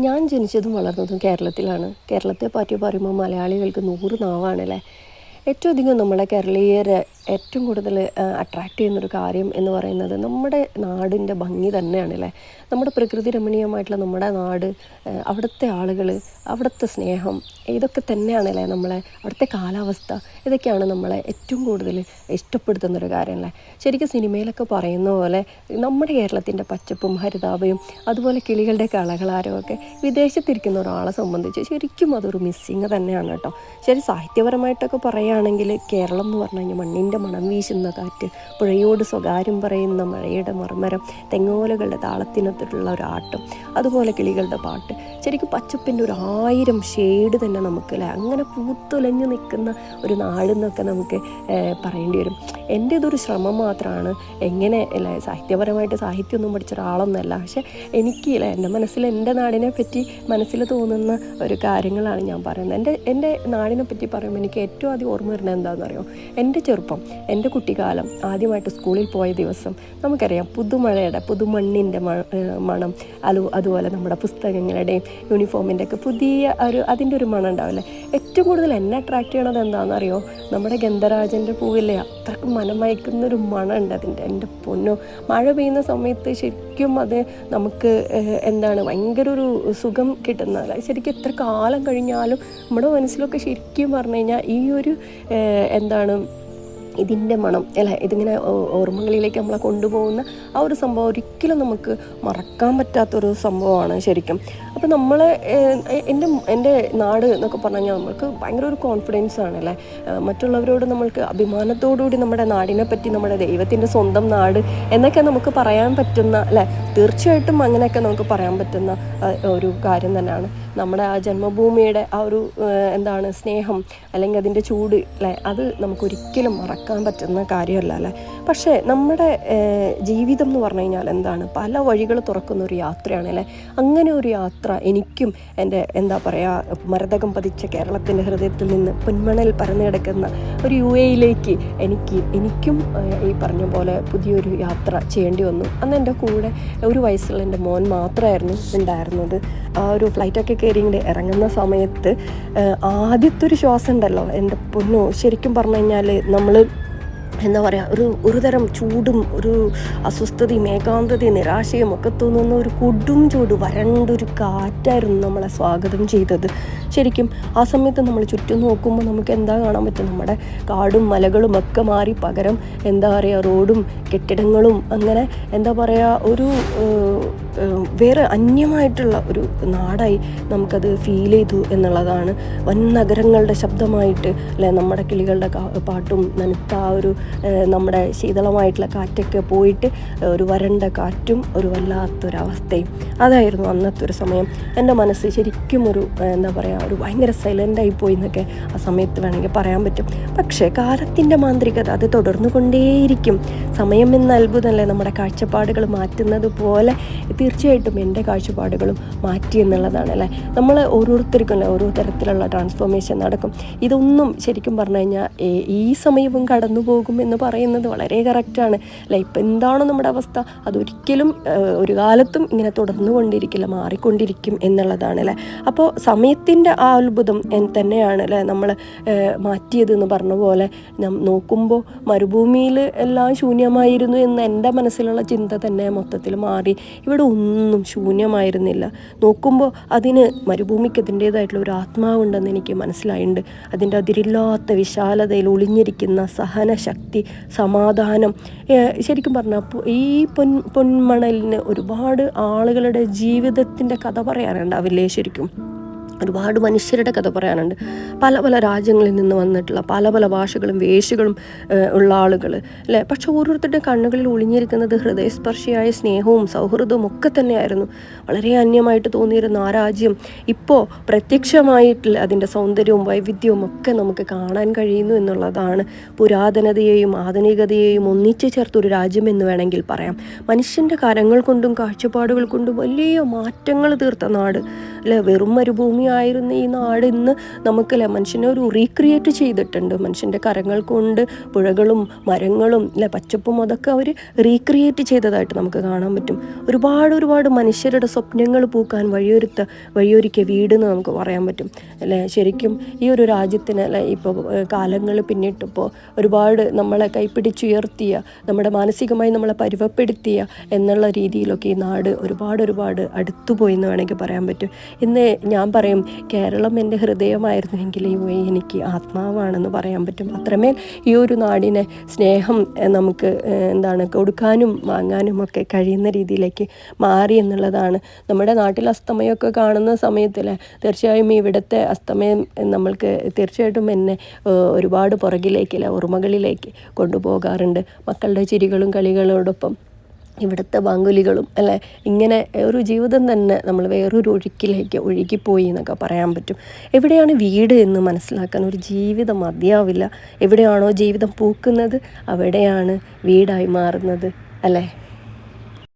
ഞാൻ ജനിച്ചതും വളർന്നതും കേരളത്തിലാണ്. കേരളത്തെ പറ്റി പറയുമ്പോൾ മലയാളികൾക്ക് നൂറ് നാവാണല്ലേ? ഏറ്റവും അധികം നമ്മളെ കേരളീയരെ ഏറ്റവും കൂടുതൽ അട്രാക്റ്റ് ചെയ്യുന്നൊരു കാര്യം എന്ന് പറയുന്നത് നമ്മുടെ നാടിന്റെ ഭംഗി തന്നെയാണ് അല്ലേ നമ്മുടെ പ്രകൃതി രമണീയമായിട്ടുള്ള നമ്മുടെ നാട് അവിടുത്തെ ആളുകൾ അവിടുത്തെ സ്നേഹം ഇതൊക്കെ തന്നെയാണല്ലേ നമ്മളെ അവിടുത്തെ കാലാവസ്ഥ ഇതൊക്കെയാണ് നമ്മളെ ഏറ്റവും കൂടുതൽ ഇഷ്ടപ്പെടുത്തുന്നൊരു കാര്യമല്ലേ? ശരിക്കും സിനിമയിലൊക്കെ പറയുന്ന പോലെ നമ്മുടെ കേരളത്തിന്റെ പച്ചപ്പും ഹരിതാപയും അതുപോലെ കിളികളുടെ കളകളാരവും ഒക്കെ വിദേശത്തിരിക്കുന്ന ഒരാളെ സംബന്ധിച്ച് ശരിക്കും അതൊരു മിസ്സിങ് തന്നെയാണ് കേട്ടോ. ശരി സാഹിത്യപരമായിട്ടൊക്കെ പറയുകയാണെങ്കിൽ കേരളം എന്ന് പറഞ്ഞു കഴിഞ്ഞാൽ മണ്ണിന്റെ മണം വീശുന്ന കാറ്റ് പുഴയോട് സ്വകാര്യം പറയുന്ന മഴയുടെ മർമ്മരം തെങ്ങോലകളുടെ താളത്തിനൊത്തിട്ടുള്ള ഒരു ആട്ടം അതുപോലെ കിളികളുടെ പാട്ട്. ശരിക്കും പച്ചപ്പിന്റെ ഒരു ആയിരം ഷെയ്ഡ് തന്നെ നമുക്ക് അല്ലേ? അങ്ങനെ പൂത്തുലഞ്ഞു നിൽക്കുന്ന ഒരു നാടെന്നൊക്കെ നമുക്ക് പറയേണ്ടി വരും. എന്റെ ഇതൊരു ശ്രമം മാത്രമാണ്. എങ്ങനെ അല്ലേ സാഹിത്യപരമായിട്ട് സാഹിത്യമൊന്നും പഠിച്ച ഒരാളൊന്നുമല്ല പക്ഷേ എനിക്ക് അല്ലേ എന്റെ മനസ്സിൽ എന്റെ നാടിനെ പറ്റി മനസ്സിൽ തോന്നുന്ന ഒരു കാര്യങ്ങളാണ് ഞാൻ പറയുന്നത്. എന്റെ എന്റെ നാടിനെ പറ്റി പറയുമ്പോൾ എനിക്ക് ഏറ്റവും ആദ്യം ഓർമ്മ വരുന്നത് എന്താണെന്ന് അറിയോ എന്റെ ചെറുപ്പം എന്റെ കുട്ടിക്കാലം ആദ്യമായിട്ട് സ്കൂളിൽ പോയ ദിവസം നമുക്കറിയാം പുതുമഴയുടെ പുതുമണ്ണിന്റെ മണം അലു അതുപോലെ നമ്മുടെ പുസ്തകങ്ങളുടെയും യൂണിഫോമിന്റെ ഒക്കെ പുതിയ ഒരു അതിന്റെ ഒരു മണം ഉണ്ടാവില്ലേ? ഏറ്റവും കൂടുതൽ എന്നെ അട്രാക്റ്റ് ചെയ്യണത് എന്താണെന്ന് അറിയോ നമ്മുടെ ഗന്ധരാജന്റെ പൂവില്ലേ? അത്രയ്ക്ക് മനമയക്കുന്നൊരു മണം ഉണ്ട് അതിന്റെ എന്റെ പൊന്നോ. മഴ പെയ്യുന്ന സമയത്ത് ശരിക്കും അത് നമുക്ക് എന്താണ് ഭയങ്കര ഒരു സുഖം കിട്ടുന്നതല്ല. ശരിക്കും എത്ര കാലം കഴിഞ്ഞാലും നമ്മുടെ മനസ്സിലൊക്കെ ശരിക്കും പറഞ്ഞു കഴിഞ്ഞാൽ ഈ ഒരു എന്താണ് ഇതിന്റെ മണം അല്ല? ഇതിങ്ങനെ ഓർമ്മകളിലേക്ക് നമ്മളെ കൊണ്ടുപോകുന്ന ആ ഒരു സംഭവം ഒരിക്കലും നമുക്ക് മറക്കാൻ പറ്റാത്തൊരു സംഭവമാണ് ശരിക്കും. അപ്പോൾ നമ്മൾ എന്റെ എന്റെ നാട് എന്നൊക്കെ പറഞ്ഞു കഴിഞ്ഞാൽ നമ്മൾക്ക് ഭയങ്കര ഒരു കോൺഫിഡൻസ് ആണ് അല്ലേ? ഏഹ് മറ്റുള്ളവരോട് നമ്മൾക്ക് അഭിമാനത്തോടുകൂടി നമ്മുടെ നാടിനെ പറ്റി നമ്മുടെ ദൈവത്തിന്റെ സ്വന്തം നാട് എന്നൊക്കെ നമുക്ക് പറയാൻ പറ്റുന്ന അല്ലേ? തീർച്ചയായിട്ടും അങ്ങനെയൊക്കെ നമുക്ക് പറയാൻ പറ്റുന്ന ഒരു കാര്യം തന്നെയാണ്. നമ്മുടെ ആ ജന്മഭൂമിയുടെ ആ ഒരു എന്താണ് സ്നേഹം അല്ലെങ്കിൽ അതിന്റെ ചൂട് അല്ലേ? അത് നമുക്ക് ഒരിക്കലും മറക്കാൻ പറ്റുന്ന കാര്യമല്ല അല്ലേ പക്ഷേ നമ്മുടെ ജീവിതം എന്ന് പറഞ്ഞു കഴിഞ്ഞാൽ എന്താണ്? പല വഴികൾ തുറക്കുന്ന ഒരു യാത്രയാണ് അല്ലേ? അങ്ങനെ ഒരു യാത്ര എനിക്കും എന്റെ എന്താ പറയുക മരതകം പതിച്ച കേരളത്തിന്റെ ഹൃദയത്തിൽ നിന്ന് പൊന്മണൽ പരന്നു കിടക്കുന്ന ഒരു യു എയിലേക്ക് എനിക്ക് എനിക്കും ഈ പറഞ്ഞ പോലെ പുതിയൊരു യാത്ര ചെയ്യേണ്ടി വന്നു. അന്ന് എന്റെ കൂടെ ഒരു വയസ്സുള്ള എന്റെ മോൻ മാത്രമായിരുന്നു ഉണ്ടായിരുന്നത്. ആ ഒരു ഫ്ലൈറ്റൊക്കെ കയറി ഇറങ്ങുന്ന സമയത്ത് ആദ്യത്തെ ഒരു ശ്വാസം ഉണ്ടല്ലോ എന്റെ പൊന്നു. ശരിക്കും പറഞ്ഞു കഴിഞ്ഞാൽ നമ്മൾ എന്താ പറയുക ഒരു ഒരു തരം ചൂടും ഒരു അസ്വസ്ഥതയും ഏകാന്തതയും നിരാശയും ഒക്കെ തോന്നുന്ന ഒരു കൊടും ചൂട് വരണ്ടൊരു കാറ്റായിരുന്നു നമ്മളെ സ്വാഗതം ചെയ്തത്. ശരിക്കും ആ സമയത്ത് നമ്മൾ ചുറ്റും നോക്കുമ്പോൾ നമുക്ക് എന്താ കാണാൻ പറ്റും? നമ്മുടെ കാടും മലകളും ഒക്കെ മാറി പകരം എന്താ പറയുക റോഡും കെട്ടിടങ്ങളും അങ്ങനെ എന്താ പറയുക ഒരു വേറെ അന്യമായിട്ടുള്ള ഒരു നാടായി നമുക്കത് ഫീൽ ചെയ്തു എന്നുള്ളതാണ്. വൻ നഗരങ്ങളുടെ ശബ്ദമായിട്ട് അല്ലെ നമ്മുടെ കിളികളുടെ പാട്ടും നനുത്ത ആ ഒരു നമ്മുടെ ശീതളമായിട്ടുള്ള കാറ്റൊക്കെ പോയിട്ട് ഒരു വരണ്ട കാറ്റും ഒരു വല്ലാത്തൊരവസ്ഥയും. അതായിരുന്നു അന്നത്തെ ഒരു സമയം. എന്റെ മനസ്സ് ശരിക്കും ഒരു എന്താ പറയുക ഒരു ഭയങ്കര സൈലന്റായി പോയി എന്നൊക്കെ ആ സമയത്ത് വേണമെങ്കിൽ പറയാൻ പറ്റും. പക്ഷേ കാലത്തിന്റെ മാന്ത്രികത അത് തുടർന്നു കൊണ്ടേയിരിക്കും സമയം എന്ന അത്ഭുതമല്ലേ നമ്മുടെ കാഴ്ചപ്പാടുകൾ മാറ്റുന്നത് പോലെ തീർച്ചയായിട്ടും എന്റെ കാഴ്ചപ്പാടുകളും മാറ്റി എന്നുള്ളതാണ് അല്ലേ? നമ്മൾ ഓരോരുത്തർക്കും അല്ലേ ഓരോ തരത്തിലുള്ള ട്രാൻസ്ഫോർമേഷൻ നടക്കും. ഇതൊന്നും ശരിക്കും പറഞ്ഞു കഴിഞ്ഞാൽ ഈ സമയവും കടന്നു പോകും എന്ന് പറയുന്നത് വളരെ കറക്റ്റാണ് അല്ലെ? ഇപ്പം എന്താണോ നമ്മുടെ അവസ്ഥ അതൊരിക്കലും ഒരു കാലത്തും ഇങ്ങനെ തുടർന്നു കൊണ്ടിരിക്കില്ല മാറിക്കൊണ്ടിരിക്കും എന്നുള്ളതാണ് അല്ലേ? അപ്പോൾ സമയത്തിന്റെ ആ അത്ഭുതം തന്നെയാണ് അല്ലേ? നമ്മൾ മാറ്റിയതെന്ന് പറഞ്ഞ പോലെ നോക്കുമ്പോൾ മരുഭൂമിയിൽ എല്ലാം ശൂന്യമായിരുന്നു എന്ന് എന്റെ മനസ്സിലുള്ള ചിന്ത തന്നെ മൊത്തത്തിൽ മാറി. ഇവിടെ ഒന്നും ശൂന്യമായിരുന്നില്ല. നോക്കുമ്പോൾ അതിന് മരുഭൂമിക്ക് അതിന്റേതായിട്ടുള്ള ഒരു ആത്മാവുണ്ടെന്ന് എനിക്ക് മനസ്സിലായിട്ടുണ്ട് അതിന്റെ അതിരില്ലാത്ത വിശാലതയിൽ ഒളിഞ്ഞിരിക്കുന്ന സഹനശക്തി സമാധാനം ശരിക്കും പറഞ്ഞാൽ ഈ പൊൻ പൊന്മണലിന് ഒരുപാട് ആളുകളുടെ ജീവിതത്തിന്റെ കഥ പറയാനുണ്ടാവില്ലേ ശരിക്കും? ഒരുപാട് മനുഷ്യരുടെ കഥ പറയാനുണ്ട്. പല പല രാജ്യങ്ങളിൽ നിന്ന് വന്നിട്ടുള്ള പല പല ഭാഷകളും വേഷികളും ഉള്ള ആളുകൾ അല്ലേ? പക്ഷെ ഓരോരുത്തരുടെ കണ്ണുകളിൽ ഒളിഞ്ഞിരിക്കുന്നത് ഹൃദയസ്പർശിയായ സ്നേഹവും സൗഹൃദവും ഒക്കെ തന്നെയായിരുന്നു. വളരെ അന്യമായിട്ട് തോന്നിയിരുന്ന ആ രാജ്യം ഇപ്പോൾ പ്രത്യക്ഷമായിട്ടുള്ള അതിന്റെ സൗന്ദര്യവും വൈവിധ്യവും ഒക്കെ നമുക്ക് കാണാൻ കഴിയുന്നു എന്നുള്ളതാണ് പുരാതനതയെയും ആധുനികതയെയും ഒന്നിച്ചു ചേർത്തൊരു രാജ്യം എന്ന് വേണമെങ്കിൽ പറയാം. മനുഷ്യന്റെ കരങ്ങൾ കൊണ്ടും കാഴ്ചപ്പാടുകൾ കൊണ്ടും വലിയ മാറ്റങ്ങൾ തീർത്ത നാട് അല്ലെ? വെറും മരുഭൂമിയായിരുന്ന ഈ നാട്. ഇന്ന് നമുക്കല്ലേ മനുഷ്യനെ ഒരു റീക്രിയേറ്റ് ചെയ്തിട്ടുണ്ട്. മനുഷ്യന്റെ കരങ്ങൾ കൊണ്ട് പുഴകളും മരങ്ങളും അല്ലെ പച്ചപ്പും അതൊക്കെ അവർ റീക്രിയേറ്റ് ചെയ്തതായിട്ട് നമുക്ക് കാണാൻ പറ്റും. ഒരുപാട് ഒരുപാട് മനുഷ്യരുടെ സ്വപ്നങ്ങൾ പൂക്കാൻ വഴിയൊരുത്ത വഴിയൊരുക്കിയ വീട് എന്ന് നമുക്ക് പറയാൻ പറ്റും. അല്ലേ ശരിക്കും ഈ ഒരു രാജ്യത്തിന് അല്ലെ ഇപ്പോൾ കാലങ്ങൾ പിന്നിട്ടിപ്പോൾ ഒരുപാട് നമ്മളെ കൈപ്പിടിച്ചുയർത്തിയ നമ്മുടെ മാനസികമായി നമ്മളെ പരുവപ്പെടുത്തിയ എന്നുള്ള രീതിയിലൊക്കെ ഈ നാട് ഒരുപാട് ഒരുപാട് അടുത്തുപോയി എന്ന് വേണമെങ്കിൽ പറയാൻ പറ്റും. ഇന്ന് ഞാൻ പറയും കേരളം എന്റെ ഹൃദയമായിരുന്നുവെങ്കിൽ എനിക്ക് ആത്മാവാണെന്ന് പറയാൻ പറ്റും. അത്രമേൽ ഈ ഒരു നാടിനെ സ്നേഹം നമുക്ക് എന്താണ് കൊടുക്കാനും വാങ്ങാനും ഒക്കെ കഴിയുന്ന രീതിയിലേക്ക് മാറി എന്നുള്ളതാണ്. നമ്മുടെ നാട്ടിൽ അസ്തമയമൊക്കെ കാണുന്ന സമയത്തിൽ തീർച്ചയായും ഇവിടുത്തെ അസ്തമയം നമ്മൾക്ക് തീർച്ചയായിട്ടും എന്നെ ഒരുപാട് പുറകിലേക്കില്ല ഓർമ്മകളിലേക്ക് കൊണ്ടുപോകാറുണ്ട്. മക്കളുടെ ചിരികളും കളികളോടൊപ്പം ഇവിടുത്തെ ബാങ്കുലികളും അല്ലേ ഇങ്ങനെ ഒരു ജീവിതം തന്നെ നമ്മൾ വേറൊരു ഒഴുക്കിലേക്ക് ഒഴുകിപ്പോയി എന്നൊക്കെ പറയാൻ പറ്റും. എവിടെയാണ് വീട് എന്ന് മനസ്സിലാക്കാൻ ഒരു ജീവിതം മതിയാവില്ല. എവിടെയാണോ ജീവിതം പൂക്കുന്നത് അവിടെയാണ് വീടായി മാറുന്നത് അല്ലേ?